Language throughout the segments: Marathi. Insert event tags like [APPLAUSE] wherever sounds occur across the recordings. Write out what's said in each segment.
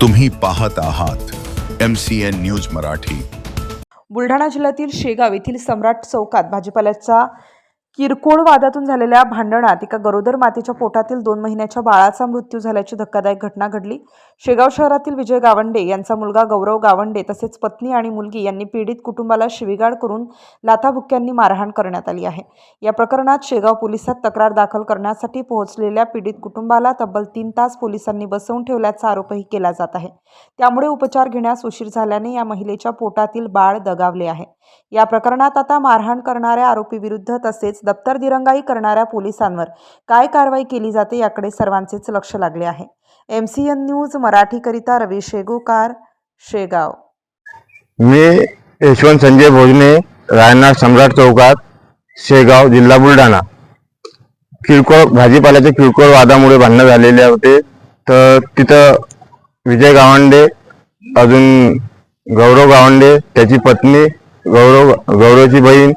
तुम्ही पाहत आहात M C N news Marathi. Buldhana जिल्ह्यातील शेगाव येथील सम्राट चौकात भाजीपाल्याचा किरकोळ वादातून झालेल्या भांडणात एका गरोदर मातेच्या पोटातील दोन महिन्याच्या बाळाचा मृत्यू झाल्याची धक्कादायक घटना घडली. शेगाव शहरातील विजय गावंडे यांचा मुलगा गौरव गावंडे तसेच पत्नी आणि मुलगी यांनी पीडित कुटुंबाला शिवीगाळ करून लाथाबुक्क्यांनी मारहाण करण्यात आली आहे. या प्रकरणात शेगाव पोलिसात तक्रार दाखल करण्यासाठी पोहोचलेल्या पीडित कुटुंबाला तब्बल तीन तास पोलिसांनी बसवून ठेवल्याचा आरोपही केला जात आहे. त्यामुळे उपचार घेण्यास उशीर झाल्याने या महिलेच्या पोटातील बाळ दगावले आहे. या प्रकरणात आता मारहाण करणाऱ्या आरोपीविरुद्ध तसेच दप्तर दिरंगाई करणाऱ्या पोलिसांवर काय कारवाई केली जाते याकडे सर्वांचेच लक्ष लागले आहे. एम सी एन न्यूज मराठीकरिता रवी शेगोकार शेगाव. मी यशवंत संजय भोजने राहणार सम्राट चौकात शेगाव जिल्हा बुलढाणा. किरकोळ भाजीपाल्याच्या किरकोळ वादामुळे भांडणं झालेले होते. तर तिथं विजय गावंडे अजून गौरव गावंडे त्याची पत्नी गौरव गौरवची बहीण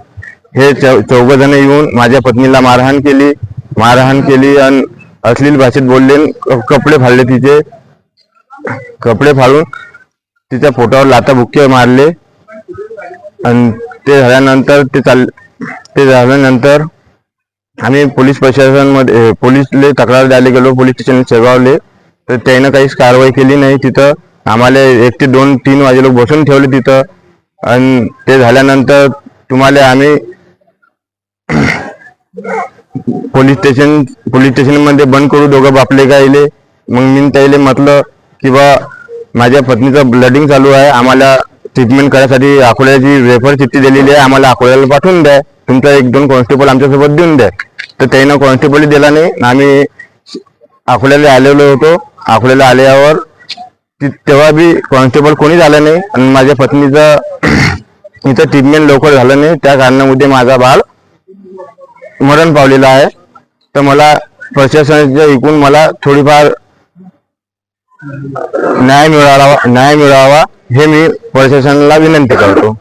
हे चौघ जण येऊन माझ्या पत्नीला मारहाण केली. मारहाण केली आणि अश्लील भाषेत बोलले आणि कपडे फाडले तिचे. कपडे फाडून तिच्या पोटावर लाता बुक्के मारले. आणि ते झाल्यानंतर ते चाल ते झाल्यानंतर आम्ही पोलीस प्रशासनमध्ये पोलीसले तक्रार द्यायला गेलो. पोलीस स्टेशन शेगावले तर त्यानं काहीच कारवाई केली नाही तिथं. आम्हाला एक ते दोन तीन वाजे लोक बसून ठेवले तिथं. आणि ते झाल्यानंतर तुम्हाला आम्ही पोलीस स्टेशन पोलीस स्टेशनमध्ये बंद करू दोघं बापले गायले मग मी त्याले म्हटलं की बा माझ्या पत्नीचं ब्लडिंग चालू आहे आम्हाला ट्रीटमेंट करायसाठी अकोल्याची रेफर चिठ्ठी दिलेली आहे आम्हाला अकोल्याला पाठवून द्या. तुमचा एक दोन कॉन्स्टेबल आमच्यासोबत देऊन द्या. तर त्यानं कॉन्स्टेबल दिला नाही. आणि आम्ही अकोल्याला आलेलो होतो. अकोल्याला आल्यावर तेव्हा बी कॉन्स्टेबल कोणीच आलं नाही. आणि माझ्या पत्नीचं [CLEARS THROAT] इथं ट्रीटमेंट लवकर झालं नाही. त्या कारणामध्ये माझा बाळ मरण पावलेला आहे. तर मला प्रशासनाच्या ऐकून मला थोडीफार न्याय मिळावा न्याय मिळावा हे मी प्रशासनाला विनंती करतो.